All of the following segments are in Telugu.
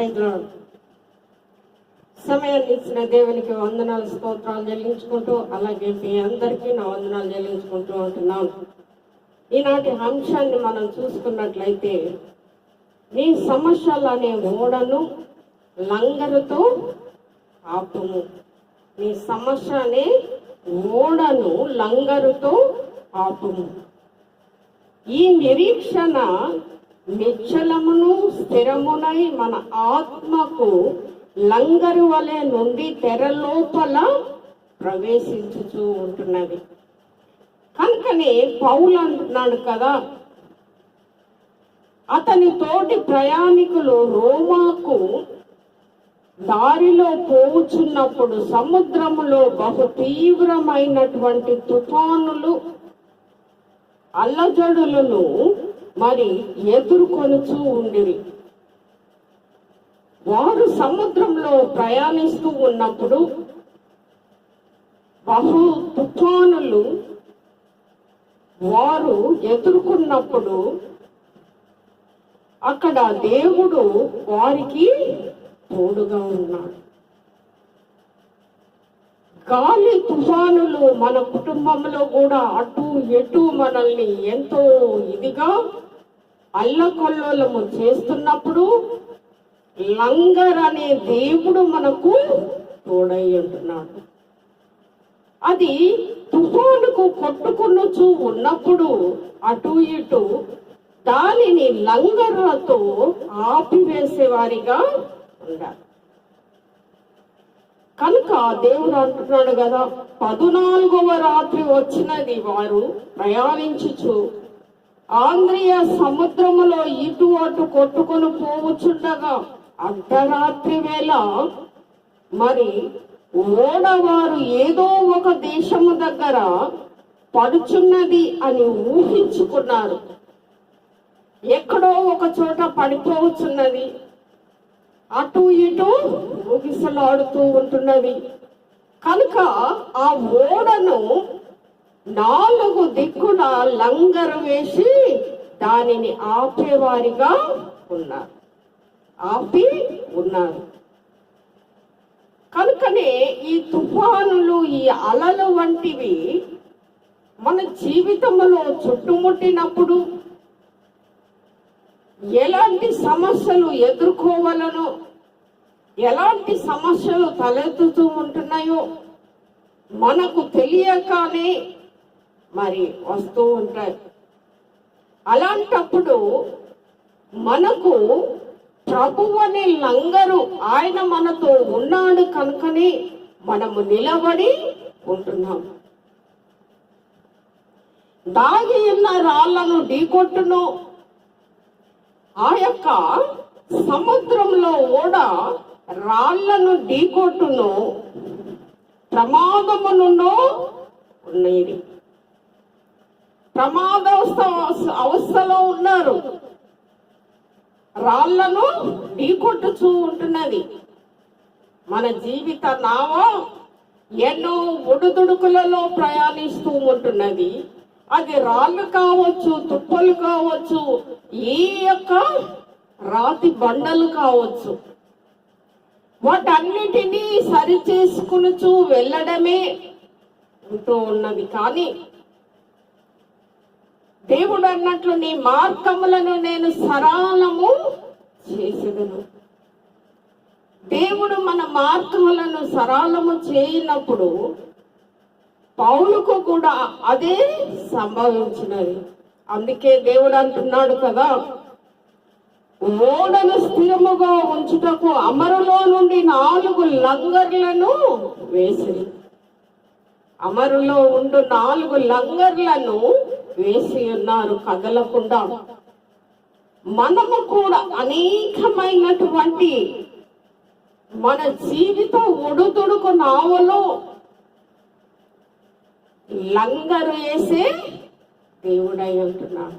ప్రజలు సమయాన్ని ఇచ్చిన దేవునికి వందనాలు స్తోత్రాలు చెల్లించుకుంటూ అలాగే మీ అందరికీ నా వందనాలు చెల్లించుకుంటూ ఉంటున్నాను ఈనాటి అంశాన్ని మనం చూసుకున్నట్లయితే నీ సమస్యలు అనే ఓడను లంగరుతో ఆపుము. నీ సమస్య అనే ఓడను లంగరుతో ఆపుము. ఈ నిరీక్షణ నిశ్చలమును స్థిరమునై మన ఆత్మకు లంగరు వలె నుండి తెర లోపల ప్రవేశించుతూ ఉంటున్నది కనుకనే పౌలు అంటున్నాడు కదా అతని తోటి ప్రయాణికులు రోమాకు దారిలో పోవుచున్నప్పుడు సముద్రములో బహు తీవ్రమైనటువంటి తుఫానులు అల్లజడులను మరి ఎదుర్కొనుచూ ఉండిరి. వారు సముద్రంలో ప్రయాణిస్తూ ఉన్నప్పుడు బహు తుఫానులు వారు ఎదుర్కొన్నప్పుడు అక్కడ దేవుడు వారికి తోడుగా ఉన్నాడు. గాలి తుఫానులు మన కుటుంబంలో కూడా అటు ఎటు మనల్ని ఎంతో ఇదిగా అల్లకొల్లోలము చేస్తున్నప్పుడు లంగర్ అనే దేవుడు మనకు తోడై ఉంటున్నాడు. అది తుఫానుకు కొట్టుకున్నచు ఉన్నప్పుడు అటు ఇటు దానిని లంగర్లతో ఆపివేసేవారిగా ఉండాలి. కనుక దేవుడు అంటున్నాడు కదా పదునాలుగవ రాత్రి వచ్చినది వారు ప్రయాణించుచు ఆంధ్రియ సముద్రములో ఇటు అటు కొట్టుకొని పోవచ్చుండగా అర్ధరాత్రి వేళ మరి ఓడవారు ఏదో ఒక దేశము దగ్గర పడుచున్నది అని ఊహించుకున్నారు. ఎక్కడో ఒక చోట పడిపోవచ్చున్నది. అటు ఇటు ఊగిసలాడుతూ ఉంటున్నది. కనుక ఆ ఓడను నాలుగు దిక్కున లంగరు వేసి దానిని ఆపేవారిగా ఉన్నారు. ఆపి ఉన్నారు. కనుకనే ఈ తుఫానులు ఈ అలలు వంటివి మన జీవితంలో చుట్టుముట్టినప్పుడు ఎలాంటి సమస్యలు ఎదుర్కోవాలను ఎలాంటి సమస్యలు తలెత్తుతూ ఉంటున్నాయో మనకు తెలియకనే మరి వస్తూ ఉంటాయి అలాంటప్పుడు మనకు ప్రభు అనే లంగరు ఆయన మనతో ఉన్నాడు కనుకనే మనము నిలబడి ఉంటున్నాం. దాగి ఉన్న రాళ్ళను ఢీకొట్టును. ఆ యొక్క సముద్రంలో ఓడ రాళ్ళను ఢీకొట్టును. ప్రమాదమును ఉన్నది. ప్రమాదవస్థ అవస్థలో ఉన్నారు. రాళ్ళను ఢీకొట్టుచూ ఉంటున్నది. మన జీవిత నావ ఎన్నో ఒడుదుడుకులలో ప్రయాణిస్తూ ఉంటున్నది. అది రాళ్ళు కావచ్చు తుప్పలు కావచ్చు ఈ యొక్క రాతి బండలు కావచ్చు. వాటన్నిటినీ సరిచేసుకునుచూ వెళ్ళడమే ఉంటూ ఉన్నది. కానీ దేవుడు అన్నట్లు నీ మార్గములను నేను సరళము చేసేదను. దేవుడు మన మార్గములను సరళము చేయనప్పుడు పౌలుకు కూడా అదే సంభవించినది. అందుకే దేవుడు అంటున్నాడు కదా ఓడను స్థిరముగా ఉంచుటకు అమరులో నుండి నాలుగు లంగర్లను వేసి అమరులో ఉండు నాలుగు లంగర్లను వేసి ఉన్నారు కదలకుండా. మనము కూడా అనేకమైనటువంటి మన జీవిత ఉడుతుడుకు నావలో లంగరు వేసే దేవుడై ఉంటున్నాడు.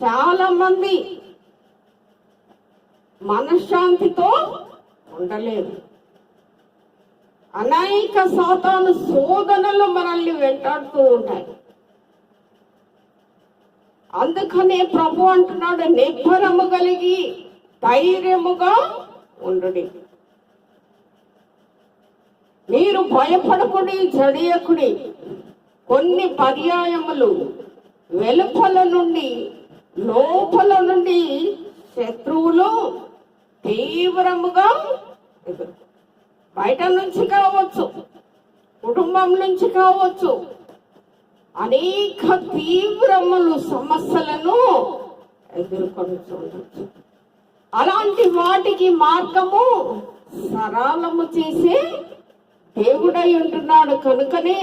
చాలా మంది మనశ్శాంతితో ఉండలేదు అనేక శాతాను శోధనలు మనల్ని వెంటాడుతూ ఉంటాయి. అందుకనే ప్రభు అంటున్నాడు నిబ్బరము కలిగి ధైర్యముగా ఉండు మీరు భయపడకుడి జడియకుడి. కొన్ని పర్యాయములు వెలుపల నుండి లోపల నుండి శత్రువులు తీవ్రముగా బయట నుంచి కావచ్చు కుటుంబం నుంచి కావచ్చు అనేక తీవ్రములు సమస్యలను ఎదుర్కొని చూడవచ్చు అలాంటి వాటికి మార్గము సరళము చేసే దేవుడై ఉంటున్నాడు కనుకనే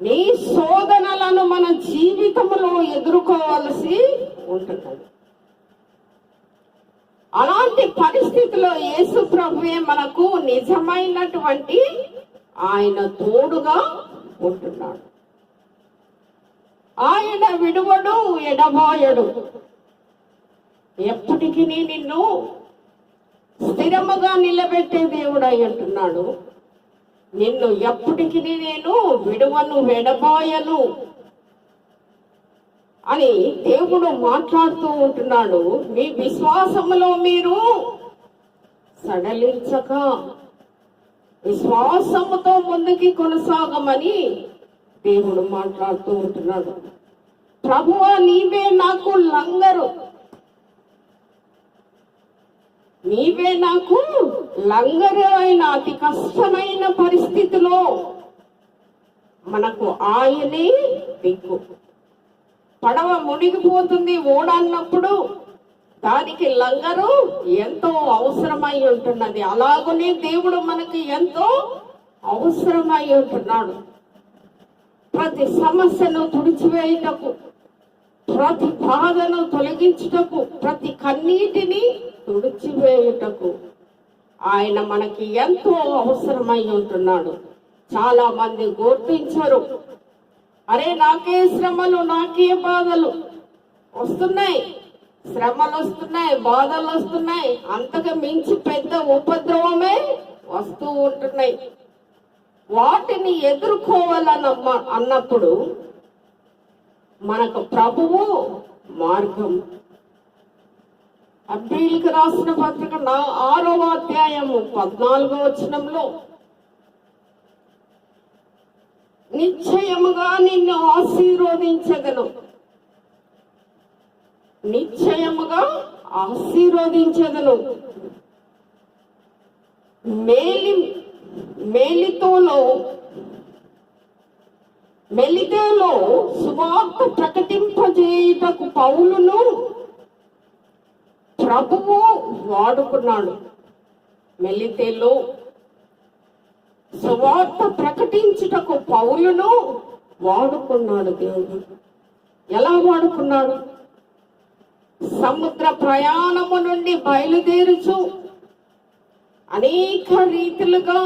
నీ శోధనలను మన జీవితంలో ఎదుర్కోవలసి ఉంటుంది. అలాంటి పరిస్థితిలో యేసు ప్రభువే మనకు నిజమైనటువంటి ఆయన తోడుగా ఉంటున్నాడు ఆయన విడువడు ఎడబాయడు. ఎప్పటికీ నిన్ను స్థిరముగా నిలబెట్టే దేవుడై అంటున్నాడు. నిన్ను ఎప్పటికీ నేను విడువను వెడబాయను అని దేవుడు మాట్లాడుతూ ఉంటున్నాడు. మీ విశ్వాసములో మీరు సడలించక విశ్వాసముతో ముందుకి కొనసాగమని దేవుడు మాట్లాడుతూ ఉంటున్నాడు. ప్రభువ నీవే నాకు లంగరు. నీవే నాకు లంగరు అయిన అతి కష్టమైన పరిస్థితిలో మనకు ఆయనే దిక్కు. పడవ మునిగిపోతుంది ఓడన్నప్పుడు దానికి లంగరు ఎంతో అవసరమై ఉంటున్నది. అలాగనే దేవుడు మనకి ఎంతో అవసరమై ఉంటున్నాడు. ప్రతి సమస్యను తుడిచివేయుటకు ప్రతి బాధను తొలగించుటకు ప్రతి కన్నీటిని తుడిచివేయుటకు ఆయన మనకి ఎంతో అవసరమై ఉంటున్నాడు. చాలా మంది గుర్తించరు. అరే నాకే శ్రమలు నాకే బాధలు వస్తున్నాయి. శ్రమలు వస్తున్నాయి బాధలు వస్తున్నాయి. అంతకు మించి పెద్ద ఉపద్రవమే వస్తూ ఉంటున్నాయి. వాటిని ఎదుర్కోవాలన్న అన్నప్పుడు మనకు ప్రభువు మార్గం. అబ్బీలకు రాసిన పత్రిక నా ఆరవ అధ్యాయము పద్నాలుగో వచనంలో నిశ్చయముగా నిన్ను ఆశీర్వదించగలను నిశ్చయముగా ఆశీర్వదించదను. మేలి మేలితోలో మెలితేలో సువార్త ప్రకటింపజేయుటకు పౌలును ప్రభువు వాడుకున్నాడు. మెలితేలో సువార్త ప్రకటించుటకు పౌలును వాడుకున్నాడు దేవుడు. ఎలా వాడుకున్నాడు? సముద్ర ప్రయాణము నుండి బయలుదేరుచు అనేక రీతిలుగా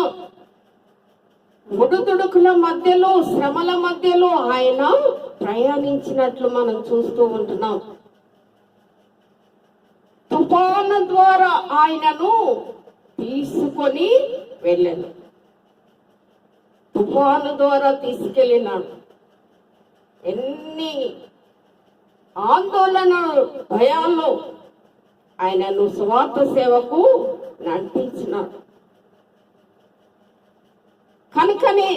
ముడుతుడుకుల మధ్యలో శ్రమల మధ్యలో ఆయన ప్రయాణించినట్లు మనం చూస్తూ ఉంటున్నాం. తుఫాను ద్వారా ఆయనను తీసుకొని వెళ్ళాను తుఫాను ద్వారా తీసుకెళ్ళినాడు. ఎన్ని ఆందోళన భయాల్లో ఆయనను స్వార్థ సేవకు నడిపించినాడు కనుకనే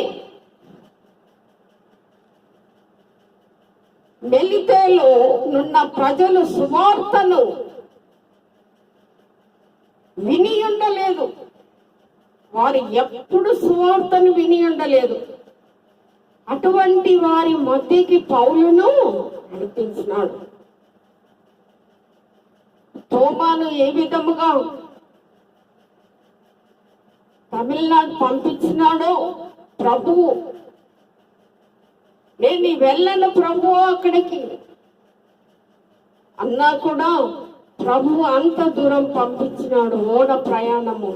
మెలితేలో నున్న ప్రజలు సువార్తను విని ఉండలేదు వారు ఎప్పుడు సువార్తను విని ఉండలేదు అటువంటి వారి మధ్యకి పౌలును గుర్తించినాడు తోమాను ఏ విధముగా తమిళనాడు పంపించినాడో ప్రభువు నేను వెళ్ళను ప్రభు అక్కడికి. అన్నా కూడా ప్రభు అంత దూరం పంపించినాడు ఓడ ప్రయాణము.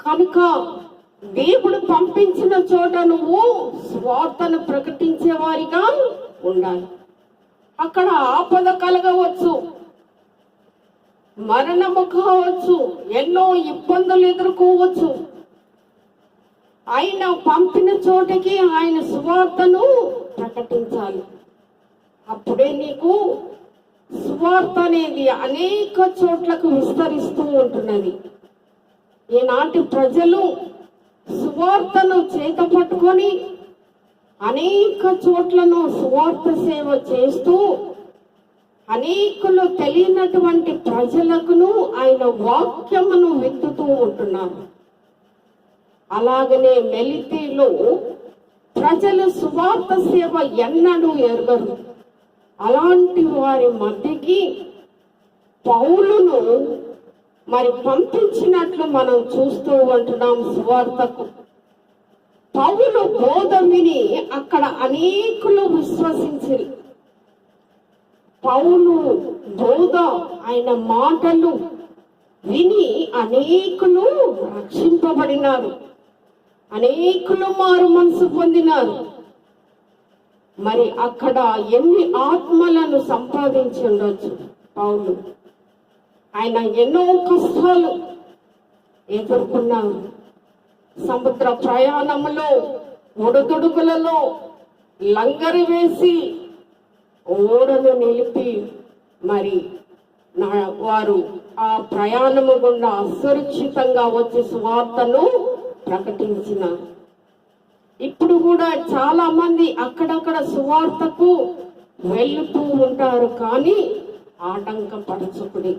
కనుక దేవుడు పంపించిన చోట నువ్వు స్వార్థను ప్రకటించే వారిగా ఉండాలి. అక్కడ ఆపద కలగవచ్చు. మరణము కావచ్చు. ఎన్నో ఇబ్బందులు ఎదుర్కోవచ్చు. ఆయన పంపిన చోటకి ఆయన సువార్తను ప్రకటించాలి. అప్పుడే నీకు సువార్త అనేది అనేక చోట్లకు విస్తరిస్తూ ఉంటున్నది. ఈనాటి ప్రజలు సువార్తను చేత పట్టుకొని అనేక చోట్లను సువార్త సేవ చేస్తూ అనేకులు తెలియనటువంటి ప్రజలకును ఆయన వాక్యమును విత్తుతూ ఉంటున్నారు. అలాగనే మెలితీలో ప్రజలు సువార్త సేవ ఎన్నడూ ఎరగరు. అలాంటి వారి మధ్యకి పౌలును మరి పంపించినట్లు మనం చూస్తూ ఉంటున్నాం సువార్తకు పౌలు బోధ విని అక్కడ అనేకులు విశ్వసించారు. పౌలు బోధ ఆయన మాటలు విని అనేకులు రక్షింపబడినారు. అనేకులు మారు మనసు పొందినారు. మరి అక్కడ ఎన్ని ఆత్మలను సంపాదించి ఉండొచ్చు? పౌలు. ఆయన ఎన్నో కష్టాలు ఎదుర్కొన్నారు సముద్ర ప్రయాణములో ఒడుదుడుకులలో లంగరి వేసి ఓడను నిలిపి మరి నా వారు ఆ ప్రయాణము గుండా అసురక్షితంగా వచ్చి స్వార్థను ప్రకటించిన. ఇప్పుడు కూడా చాలా మంది అక్కడక్కడ సువార్తకు వెళ్తూ ఉంటారు కానీ ఆటంకపరచకుడి.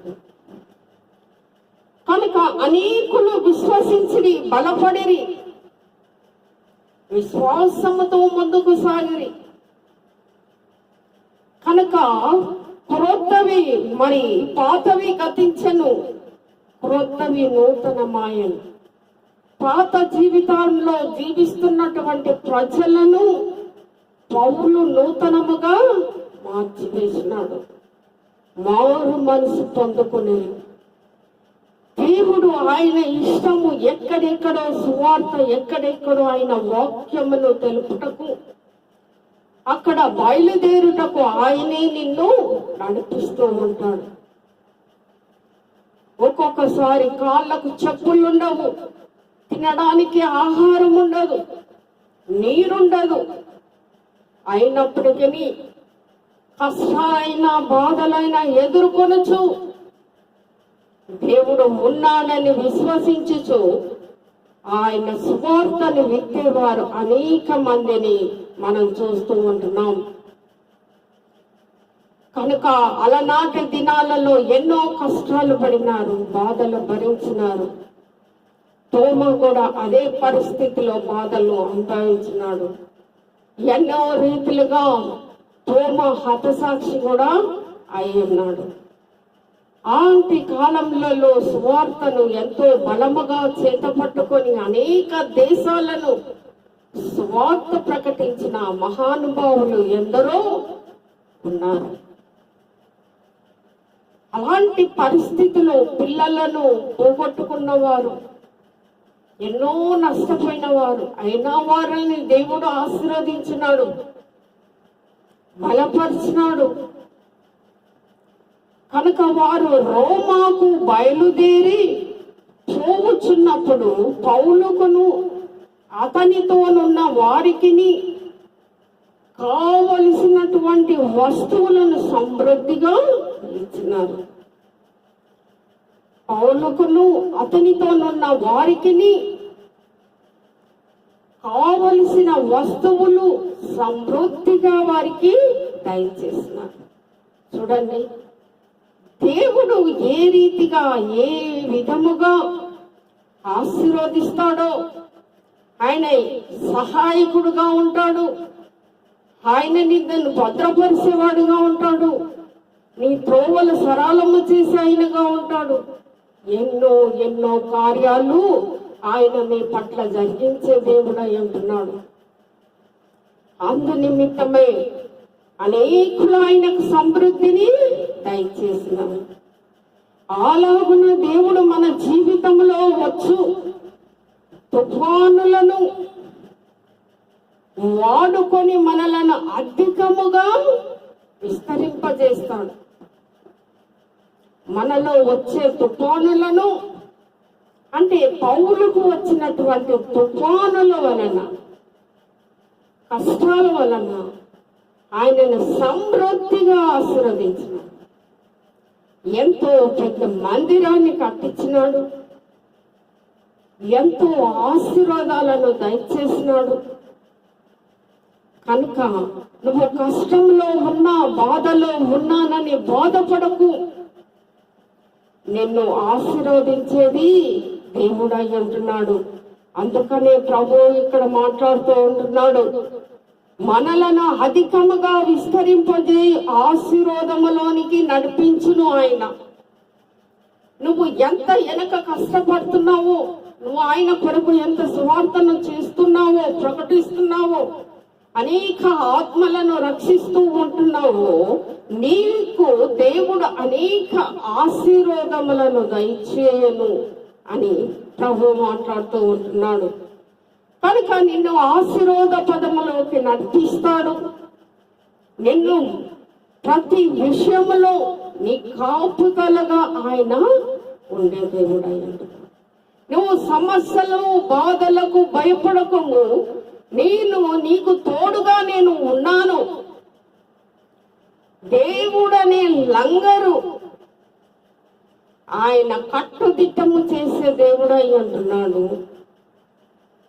కనుక అనేకులు విశ్వసించిరి బలపడిరి. విశ్వాసముతో ముందుకు సాగిరి. కనుక క్రొత్తవి మరి పాతవి గతించను. క్రొత్తవి నూతన మాయను పాత జీవితంలో జీవిస్తున్నటువంటి ప్రజలను పౌలు నూతనముగా మార్చివేసినాడు. మారు మనసు పొందుకునే దేవుడు ఆయన ఇష్టము ఎక్కడెక్కడో సువార్త ఎక్కడెక్కడో ఆయన వాక్యమును తెలుపుటకు అక్కడ బయలుదేరుటకు ఆయనే నిన్ను నడిపిస్తూ ఉంటాడు. ఒక్కొక్కసారి కాళ్ళకు చెప్పులుండవు తినడానికి ఆహారం ఉండదు నీరుండదు. అయినప్పటికీ కష్టాలైనా బాధలైన ఎదుర్కొనచ్చు దేవుడు ఉన్నాడని విశ్వసించుచు ఆయన సువార్తను విత్తేవారు అనేక మందిని మనం చూస్తూ ఉంటున్నాం. కనుక అలనాటి దినాలలో ఎన్నో కష్టాలు పడినారు బాధలు భరించినారు. తోమ కూడా అదే పరిస్థితిలో బాధలు అనుభవించినాడు. ఎన్నో రీతిలుగా తోమ హతసాక్షి కూడా అయి ఉన్నాడు. ఆంటి కాలంలో సువార్తను ఎంతో బలముగా చేతపట్టుకొని అనేక దేశాలను స్వార్థ ప్రకటించిన మహానుభావులు ఎందరో ఉన్నారు. అలాంటి పరిస్థితిలో పిల్లలను పోగొట్టుకున్నవారు ఎన్నో నష్టపోయిన వారు అయినా వారిని దేవుడు ఆశీర్వదించినాడు బలపరిచినాడు. కనుక వారు రోమాకు బయలుదేరి చూచున్నప్పుడు పౌలుకును అతనితోనున్న వారికిని కావలసినటువంటి వస్తువులను సమృద్ధిగా ఇచ్చినారు. పౌలుకును అతనితోనున్న వారికిని కావలసిన వస్తువులు సమృద్ధిగా వారికి దయచేసినారు. చూడండి. దేవుడు ఏ రీతిగా ఏ విధముగా ఆశీర్వదిస్తాడో ఆయన సహాయకుడుగా ఉంటాడు. ఆయన నిన్ను భద్రపరిచేవాడుగా ఉంటాడు. నీ త్రోవలు సరళము చేసి ఆయనగా ఉంటాడు. ఎన్నో ఎన్నో కార్యాలు ఆయన మీ పట్ల జరిగించే దేవుడై ఉంటున్నాడు. అందు నిమిత్తమే అనేకులు ఆయనకు సమృద్ధిని దయచేసినవి. అలాగున దేవుడు మన జీవితంలో వచ్చు. తుఫానులను వాడుకొని మనలను అధికముగా విస్తరింపజేస్తాడు. మనలో వచ్చే తుఫానులను అంటే పౌరులకు వచ్చినటువంటి తుఫానుల వలన కష్టాల వలన ఆయనను సమృద్ధిగా ఆశీర్వదించినాడు. ఎంతో పెద్ద మందిరాన్ని కట్టించినాడు. ఎంతో ఆశీర్వాదాలను దయచేసినాడు. కనుక నువ్వు కష్టంలో ఉన్నా బాధలో ఉన్నానని బాధపడకు. నిన్ను ఆశీర్వదించేది దేవుడై అంటున్నాడు అందుకనే ప్రభు ఇక్కడ మాట్లాడుతూ ఉంటున్నాడు. మనలను అధికముగా విస్తరింపజే ఆశీర్వాదములోనికి నడిపించును ఆయన. నువ్వు ఎంత వెనక కష్టపడుతున్నావో నువ్వు ఆయన కొరకు ఎంత సువార్తను చేస్తున్నావో ప్రకటిస్తున్నావో అనేక ఆత్మలను రక్షిస్తూ ఉంటున్నావో నీకు దేవుడు అనేక ఆశీర్వాదములను దయచేయను అని ప్రభు మాట్లాడుతూ ఉంటున్నాడు. కనుక నిన్ను ఆశీర్వాద పదములోకి నడిపిస్తాడు నిన్ను ప్రతి విషయములో నీ కాపుదలగా ఆయన ఉండే దేవుడయ్యాడు. నువ్వు సమస్యలు బాధలకు భయపడకుండా నేను నీకు తోడుగా నేను ఉన్నాను. దేవుడనే లంగరు. ఆయన కట్టుదిట్టము చేసే దేవుడై అంటున్నాడు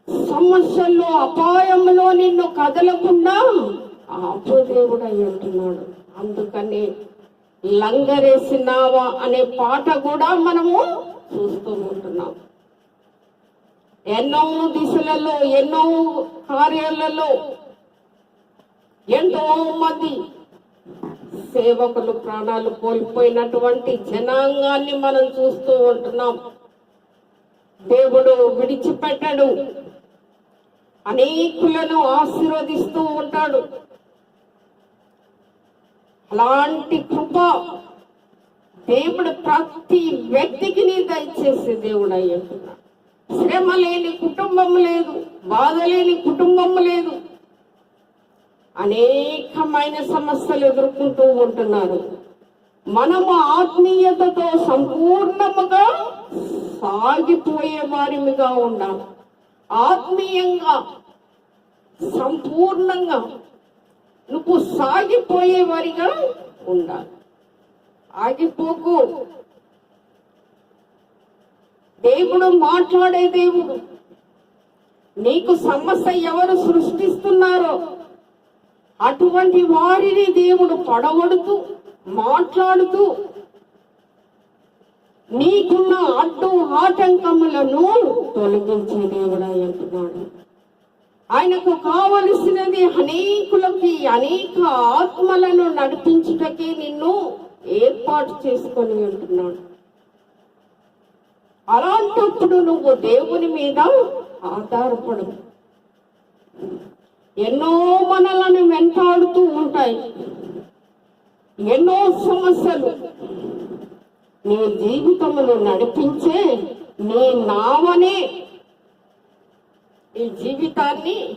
సమస్యల్లో అపాయంలో నిన్ను కదలకుండా ఆపుదేవుడు అంటున్నాడు. అందుకని లంగరేసినావా అనే పాట కూడా మనము చూస్తూ ఉంటున్నాం. ఎన్నో దిశలలో ఎన్నో కార్యాలలో ఎంతో మంది సేవకులు ప్రాణాలు కోల్పోయినటువంటి జనాంగాన్ని మనం చూస్తూ ఉంటున్నాం. దేవుడు విడిచిపెట్టడు. అనేకులను ఆశీర్వదిస్తూ ఉంటాడు. అలాంటి కృప దేవుడు ప్రతి వ్యక్తికి నీ దయచేసే దేవుడు అయ్యంటున్నా శ్రమ లేని కుటుంబం లేదు బాధ లేని కుటుంబం లేదు. అనేకమైన సమస్యలు ఎదుర్కొంటూ ఉంటున్నారు మనము ఆత్మీయతతో సంపూర్ణముగా సాగిపోయే వారిమిగా ఉండాలి ఆత్మీయంగా సంపూర్ణంగా నువ్వు సాగిపోయే వారిగా ఉండాలి. ఆగిపోకు. దేవుడు మాట్లాడే దేవుడు. నీకు సమస్య ఎవరు సృష్టిస్తున్నారో అటువంటి వారిని దేవుడు పడగొడుతూ మాట్లాడుతూ నీకున్న అడ్డు ఆటంకములను తొలగించే దేవుడు అంటున్నాడు ఆయనకు కావలసినది అనేకులకి అనేక ఆత్మలను నడిపించుటకే నిన్ను ఏర్పాటు చేసుకొని ఉంటున్నాడు. అలాంటప్పుడు నువ్వు దేవుని మీద ఆధారపడు. ఎన్నో మనలను వెంటాడుతూ ఉంటాయి. ఎన్నో సమస్యలు. నీ జీవితమును నడిపించే నీ నావనే ఈ జీవితాన్ని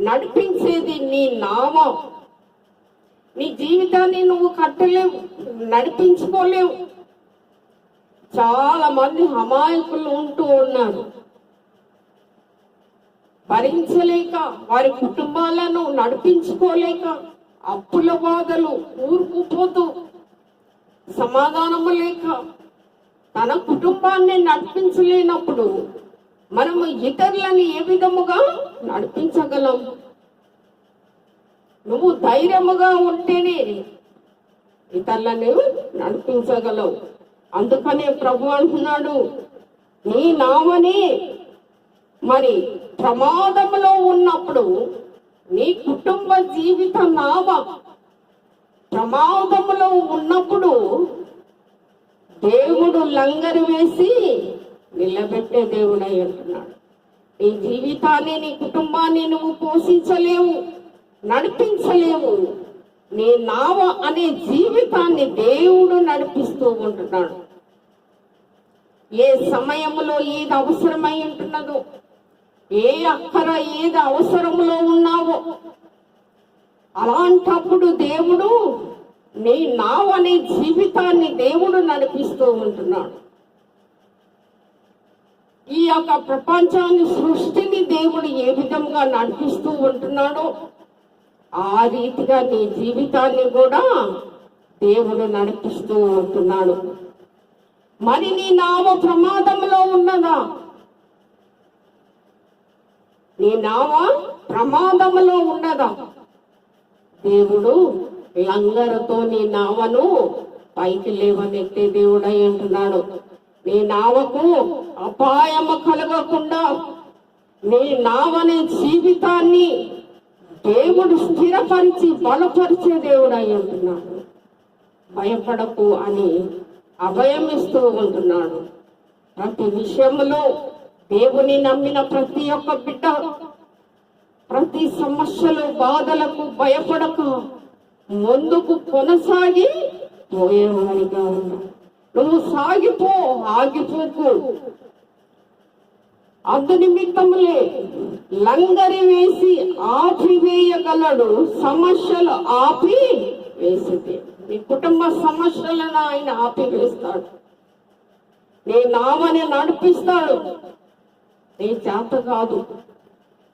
నడిపించేది నీ నామం. నీ జీవితాన్ని నువ్వు కట్టలేవు నడిపించుకోలేవు. చాలా మంది అమాయకులు ఉంటూ ఉన్నారు. భరించలేక వారి కుటుంబాలను నడిపించుకోలేక అప్పుల బాధలు ఊరుకుపోతూ సమాధానము లేక తన కుటుంబాన్ని నడిపించలేనప్పుడు మనము ఇతరులను ఏ విధముగా నడిపించగలం? నువ్వు ధైర్యముగా ఉంటేనే ఇతరులను నడిపించగలవు. అందుకనే ప్రభు అంటున్నాడు నీ నామని మరి ప్రమాదంలో ఉన్నప్పుడు నీ కుటుంబ జీవిత నామ ప్రమాదంలో ఉన్నప్పుడు దేవుడు లంగరు వేసి నిలబెట్టే దేవుడై అంటున్నాడు నీ జీవితాన్ని నీ కుటుంబాన్ని నువ్వు పోషించలేవు నడిపించలేవు. నీ నావ అనే జీవితాన్ని దేవుడు నడిపిస్తూ ఉంటున్నాడు. ఏ సమయంలో ఏది అవసరమై ఉంటున్నదో ఏ అక్కర ఏది అవసరములో ఉన్నావో అలాంటప్పుడు దేవుడు నీ నావనే జీవితాన్ని దేవుడు నడిపిస్తూ ఉంటున్నాడు. ఈ యొక్క ప్రపంచాన్ని సృష్టిని దేవుడు ఏ విధంగా నడిపిస్తూ ఉంటున్నాడో ఆ రీతిగా నీ జీవితాన్ని కూడా దేవుడు నడిపిస్తూ ఉంటున్నాడు. మరి నీ నావ ప్రమాదంలో ఉన్నదా? నీ నామ ప్రమాదంలో ఉన్నదా? దేవుడు లంగరతో నీ నావను పైకి లేవనెత్తే దేవుడై అంటున్నాడు నీ నావకు అపాయము కలగకుండా నీ నావనే జీవితాన్ని దేవుడు స్థిరపరిచి బలపరిచే దేవుడై ఉంటున్నాడు. భయపడకు అని అభయం ఇస్తూ ఉంటున్నాడు. ప్రతి విషయంలో దేవుని నమ్మిన ప్రతి ఒక్క బిడ్డ ప్రతి సమస్యలు బాధలకు భయపడక ముందుకు కొనసాగి పోయేవారిగా ఉన్నాడు. నువ్వు సాగిపో ఆగిపోకు. అందు నిమిత్తములే లంగరి వేసి ఆపివేయగలడు సమస్యలు ఆపి వేసింది నీ కుటుంబ సమస్యలను ఆయన ఆపివేస్తాడు. నీ నామని నడిపిస్తాడు. నీ చేత కాదు.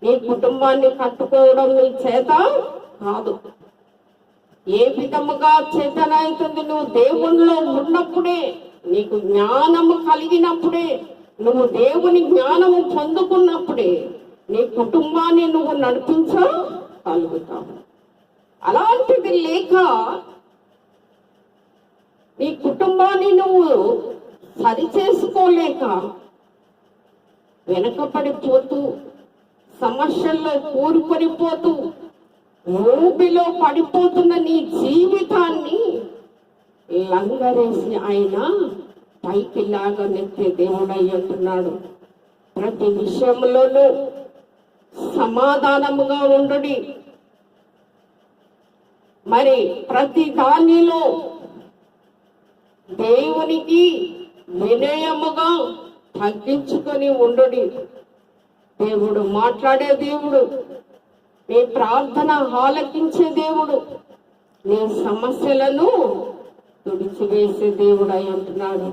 నీ కుటుంబాన్ని కట్టుకోవడం నీ చేత కాదు. ఏ విధముగా చేతనవుతుంది నువ్వు దేవునిలో ఉన్నప్పుడే నీకు జ్ఞానము కలిగినప్పుడే నువ్వు దేవుని జ్ఞానము పొందుకున్నప్పుడే నీ కుటుంబాన్ని నువ్వు నడిపించగలుగుతావు అలాంటిది లేక నీ కుటుంబాన్ని నువ్వు సరిచేసుకోలేక వెనకబడిపోతూ సమస్యల్లో కూరుకొనిపోతూ ఊపిలో పడిపోతున్న నీ జీవితాన్ని లంగరేసి ఆయన పైకి లాగా నెత్తే దేవుడై అంటున్నాడు. ప్రతి విషయంలోనూ సమాధానముగా ఉండడి. మరి ప్రతి దానిలో దేవునికి వినయముగా తగ్గించుకొని ఉండడి. దేవుడు మాట్లాడే దేవుడు నీ ప్రార్థన ఆలకించే దేవుడు. నీ సమస్యలను తుడిచివేసే దేవుడు అయి ఉంటున్నాడు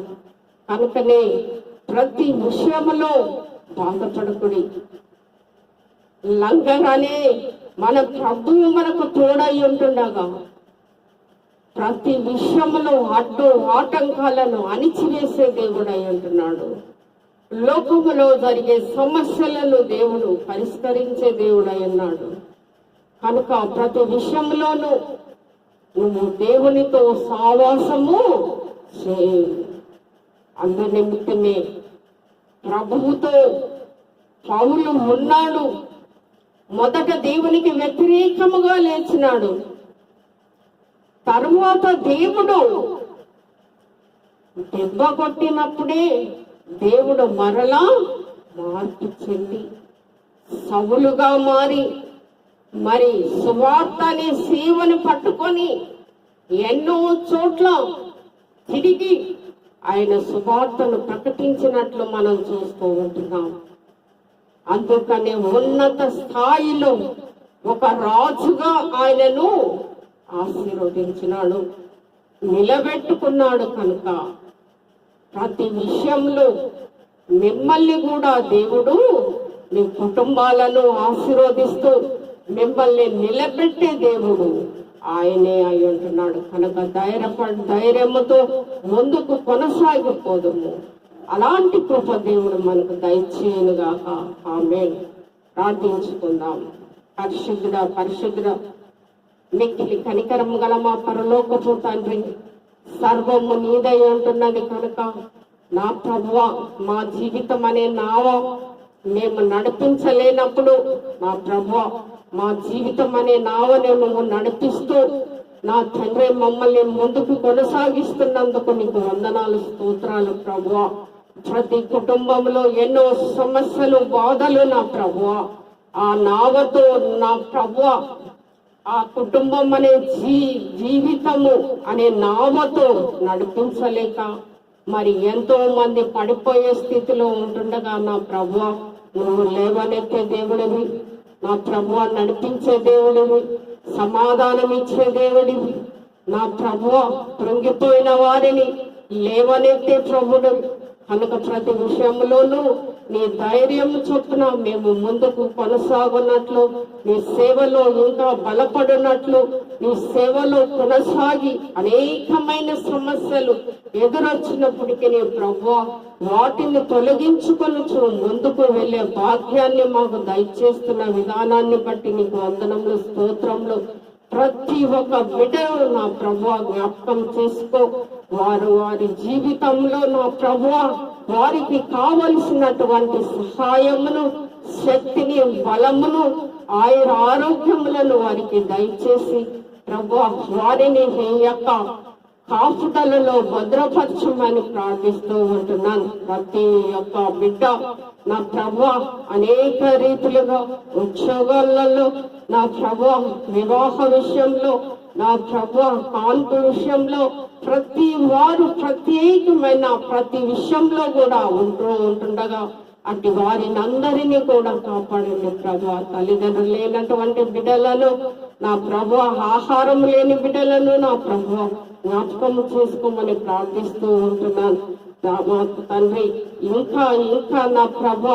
కనుకనే ప్రతి విషయములో బాధపడకుడి. లంగగానే మన ప్రభువు మనకు తోడై ఉంటుండగా ప్రతి విషయంలో అడ్డు ఆటంకాలను అణిచివేసే దేవుడై ఉంటున్నాడు లోకములో జరిగే సమస్యలను దేవుడు పరిష్కరించే దేవుడై ఉన్నాడు కనుక ప్రతి విషయంలోనూ నువ్వు దేవునితో సావాసము చేయి. అందు నిమిత్తమే ప్రభువుతో పౌలు ఉన్నాడు. మొదట దేవునికి వ్యతిరేకముగా లేచినాడు. తరువాత దేవుడు దెబ్బ కొట్టినప్పుడే దేవుడు మరలా మార్పు చెంది సవులుగా మారి మరి సువార్త అనే పట్టుకొని ఎన్నో చోట్ల తిరిగి ఆయన సువార్తను ప్రకటించినట్లు మనం చూస్తూ ఉంటున్నాం. అందుకనే ఉన్నత స్థాయిలో ఒక రాజుగా ఆయనను ఆశీర్వదించినాడు నిలబెట్టుకున్నాడు కనుక ప్రతి విషయంలో మిమ్మల్ని కూడా దేవుడు మీ కుటుంబాలను ఆశీర్వదిస్తూ మిమ్మల్ని నిలబెట్టే దేవుడు ఆయనే అయి ఉంటున్నాడు. కనుక ధైర్యప ధైర్యముతో ముందుకు కొనసాగిపోదుము. అలాంటి కృప దేవుడు మనకు దయచేయనుగాక. ఆమె ప్రార్థించుకుందాం. పరిశుద్ధుడ పరిశుద్ధుడ మిక్కిలి కనికరము గల మా పరలోకపు తండ్రి సర్వము నీదై ఉంటున్నది కనుక నా ప్రభువ మా జీవితం అనే నావ మేము నడిపించలేనప్పుడు నా ప్రభువ మా జీవితం అనే నావని మమ్మల్ని నడిపిస్తూ నా తండ్రి మమ్మల్ని ముందుకు కొనసాగిస్తున్నందుకు నీకు వందనాలు స్తోత్రాలు ప్రభువ. ప్రతి కుటుంబంలో ఎన్నో సమస్యలు బాధలు నా ప్రభువ. ఆ నావతో నా ప్రభువ ఆ కుటుంబం అనే జీ జీవితము అనే నావతో నడిపించలేక మరి ఎంతో మంది పడిపోయే స్థితిలో ఉంటుండగా నా ప్రభు నువ్వు లేవనెత్తే దేవుడివి. నా ప్రభువ నడిపించే దేవుడివి సమాధానం ఇచ్చే దేవుడివి. నా ప్రభువ కృంగిపోయిన వారిని లేవనెత్తే ప్రభుడు. కనుక ప్రతి విషయంలోనూ నీ ధైర్యం చొప్పున మేము ముందుకు కొనసాగున్నట్లు నీ సేవలో ఇంకా బలపడినట్లు నీ సేవలో కొనసాగి అనేకమైన సమస్యలు ఎదురొచ్చినప్పటికీ నీ ప్రభు వాటిని తొలగించుకొని ముందుకు వెళ్ళే భాగ్యాన్ని మాకు దయచేస్తున్న విధానాన్ని బట్టి నీకు వందనములు స్తోత్రములు. ప్రతి ఒక్క బిడ్డను నా ప్రభు జ్ఞాపకం చేసుకో. వారు వారి జీవితంలో నా ప్రభు వారికి కావలసినటువంటి సహాయమును శక్తిని బలమును ఆయన ఆరోగ్యములను వారికి దయచేసి ప్రభు వారిని నీ యొక్క కాపుదలలో భద్రపరచమని ప్రార్థిస్తూ ఉంటున్నాను. ప్రతి ఒక్క బిడ్డ నా ప్రభు అనేక రీతులుగా ఉద్యోగాలలో నా ప్రభు వివాహ విషయంలో నా ప్రభు కాన్పు విషయంలో ప్రతి వారు ప్రత్యేకమైన ప్రతి విషయంలో కూడా ఉంటూ ఉంటుండగా అటు వారిని అందరినీ కూడా కాపాడండి ప్రభు. తల్లిదండ్రులు లేనటువంటి బిడ్డలను నా ప్రభు ఆహారం లేని బిడ్డలను నా ప్రభు జ్ఞాపకం చేసుకోమని ప్రార్థిస్తూ ఉంటున్నాను. మా తండ్రి ఇంకా ఇంకా నా ప్రభు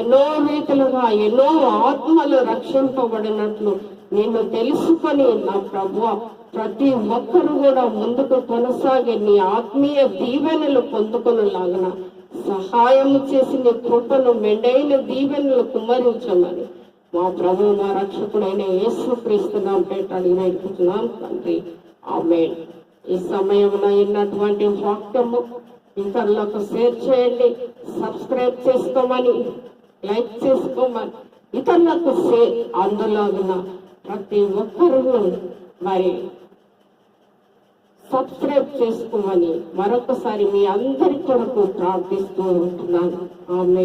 ఎన్నో రీతిలుగా ఎన్నో ఆత్మలు రక్షింపబడినట్లు నిన్ను తెలుసుకొని నా ప్రభు ప్రతి ఒక్కరు కూడా ముందుకు కొనసాగి నీ ఆత్మీయ దీవెనలు పొందుకునేలాగన. సహాయము చేసి నీ కృపను మెండైన దీవెనలు కుమ్మరించమని. మా ప్రభు మా రక్షకుడైన యేసు క్రీస్తునాం పేట వేడుకుంటున్నాం తండ్రి. ఆమె ఈ సమయంలో ఉన్నటువంటి వాక్యము ఇతరులకు షేర్ చేయండి. సబ్స్క్రైబ్ చేసుకోమని లైక్ చేసుకోమని ఇతరులకు షేర్ అందులో ఉన్న ప్రతి ఒక్కరు మరి సబ్స్క్రైబ్ చేసుకోమని మరొకసారి మీ అందరి కొరకు ప్రార్థిస్తూ ఉంటున్నాను. ఆమె